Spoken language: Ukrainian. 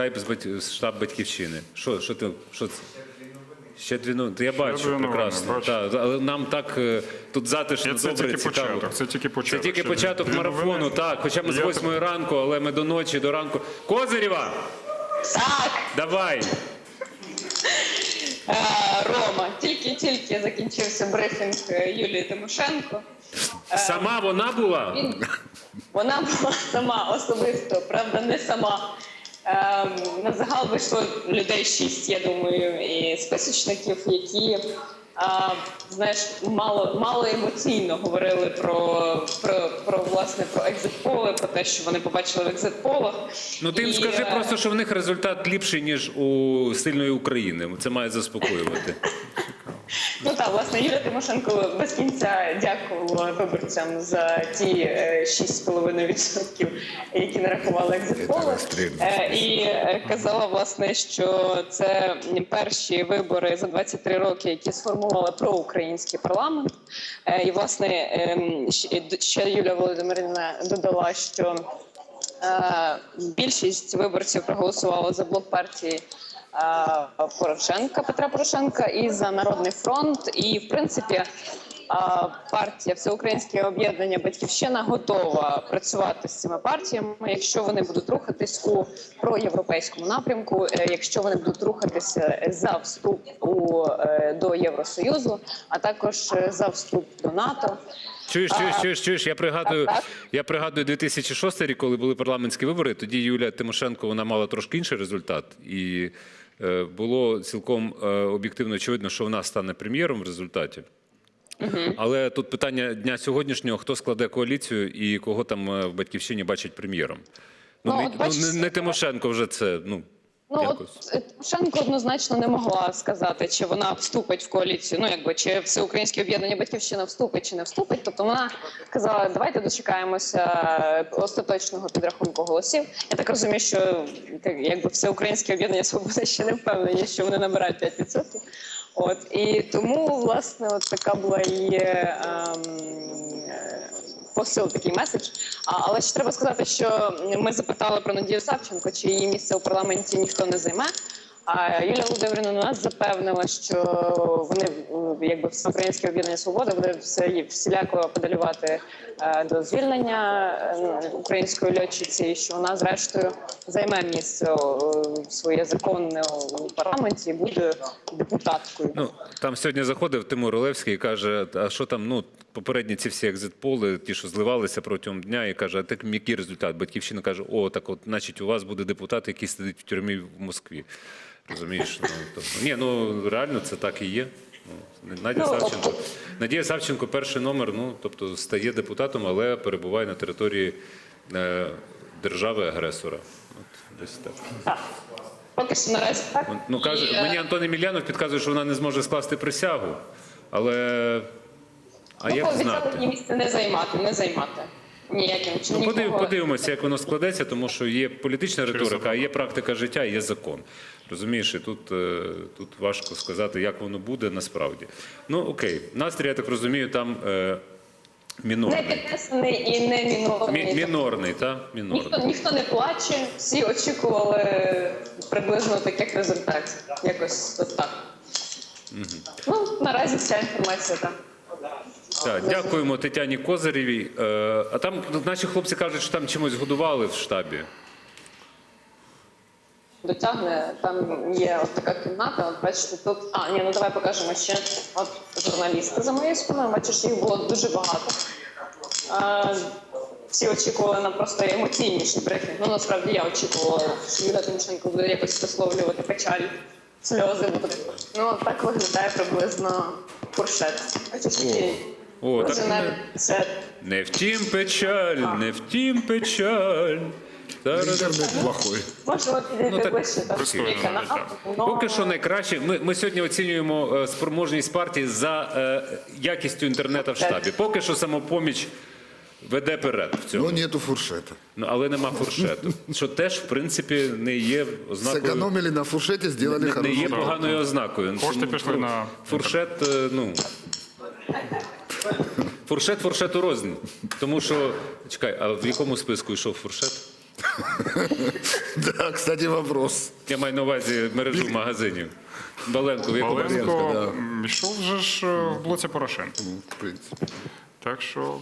скайп з бать- з штаб батьківщини. Що, що ти що це? Ще дві новини. Я бачу, дві новини, прекрасно. бачу. Так, але нам так е, тут затишно, це добре, тільки цікаво. початок, це тільки Це початок. тільки Ще початок дві марафону, новини. так. Хоча ми з Я 8 ранку, але ми до ночі, до ранку. Козирєва, Так, давай. е, Рома, тільки-тільки закінчився брифінг е, Юлії Тимошенко. Сама вона була? Він, вона була сама особисто, правда, не сама. Ем, на загал вийшло людей шість, я думаю, і списочників, які а, знаєш, мало, мало емоційно говорили про, про, про власне про екзитполи, про те, що вони побачили в екзитполах. Ну ти їм І, скажи е, просто, що в них результат ліпший, ніж у сильної України. Це має заспокоювати. Так, власне, Юлія Тимошенко без кінця дякувала виборцям за ті е, 6,5%, які нарахували екзитполи. Е, І е, казала, власне, що це перші вибори за 23 роки, які сформували проукраїнський парламент. Е, І, власне, ем, ще Юлія Володимирівна додала, що Е, Більшість виборців проголосувало за блок партії е, Порошенка Петра Порошенка і за Народний фронт. І в принципі е, партія Всеукраїнське об'єднання Батьківщина готова працювати з цими партіями, якщо вони будуть рухатись у проєвропейському напрямку, е, якщо вони будуть рухатися за вступ у е, до Євросоюзу, а також е, за вступ до НАТО. Чуєш, чуєш, чуєш, чуєш. Я пригадую, я пригадую 2006 рік, коли були парламентські вибори. Тоді Юлія Тимошенко вона мала трошки інший результат, і е, було цілком е, об'єктивно очевидно, що вона стане прем'єром в результаті. Але тут питання дня сьогоднішнього: хто складе коаліцію і кого там е, в батьківщині бачать прем'єром? Ну, Ну, не, от ну, не, не Тимошенко вже це. Ну, Ну от е, Тимошенко однозначно не могла сказати, чи вона вступить в коаліцію. Ну якби чи всеукраїнське об'єднання батьківщина вступить чи не вступить. Тобто вона сказала, давайте дочекаємося е, остаточного підрахунку голосів. Я так розумію, що якби всеукраїнське об'єднання свобода ще не впевнені, що вони набирають 5%. От і тому власне от така була її. ем, е, посил такий меседж. Але ще треба сказати, що ми запитали про Надію Савченко, чи її місце у парламенті ніхто не займе. А Юлія Володимирівна нас запевнила, що вони якби всеукраїнське об'єднання свобода буде все всіляко апелювати е, до звільнення е, української льотчиці, і що вона зрештою займе місце своє законне у парламенті і буде депутаткою. Ну, там сьогодні заходив Тимур Олевський і каже, а що там, ну, попередні ці всі екзитполи, ті, що зливалися протягом дня, і каже, а так який результат? Батьківщина каже, о, так от, значить, у вас буде депутат, який сидить в тюрмі в Москві. Розумієш? Ну, тобто, ні, ну реально це так і є. Ну, Надія Ну, Савченко. Надія Савченко перший номер, ну, тобто стає депутатом, але перебуває на території е, держави-агресора. От, десь так. Так. Поки що наразі так. Ну, каже, І, е, мені Антон Емельянов підказує, що вона не зможе скласти присягу. Але а Ну, як знати? місце не займати, не займати. Ніяким Ну, подив, подивимося, як воно складеться, тому що є політична риторика, а є практика життя, є закон. Розумієш, і тут, е, тут важко сказати, як воно буде насправді. Ну окей, настрій, я так розумію, там е, Не мінорний. піднесений і не мінорний. Мі- мінорний, так? Ніхто, Мінорний. ніхто не плаче, всі очікували приблизно таких результатів. Якось от так. Ну, наразі вся інформація там. Так, дякуємо Тетяні Козирєвій. Е, а там наші хлопці кажуть, що там чимось годували в штабі. Дотягне, там є от така кімната, от бачите, тут. А, ні, ну давай покажемо ще. От журналісти за моєю спиною, бачиш, їх було дуже багато. А, всі очікували на просто емоційніший брифінг. Ну, насправді я очікувала, що Юля Тимошенко буде якось висловлювати печаль, сльози будуть. Ну, так виглядає приблизно фуршет. Бачиш, такий О, так це Не втім печаль, не втім печаль. Зараз. Интернет плохой. підійти Ну, так ближче до канал. Поки що найкраще. Ми, ми сьогодні оцінюємо е, спроможність партії за е, якістю інтернету в штабі. Поки що самопоміч веде перед в цьому. Но нету фуршета. Ну, але нема фуршету. Що теж, в принципі, не є ознакою. Сэкономили на фуршете, сделали Не, не є поганою ознакою. Кошти Тому пішли на фуршет, е, ну. Фуршет фуршету розні. Тому що, чекай, а в якому списку йшов фуршет? Да, кстати, вопрос. Я маю на увазі мережу магазинів. Баленко, в якому Маленко да. йшов же ж е, в блоці Порошенка. В принципі. Так що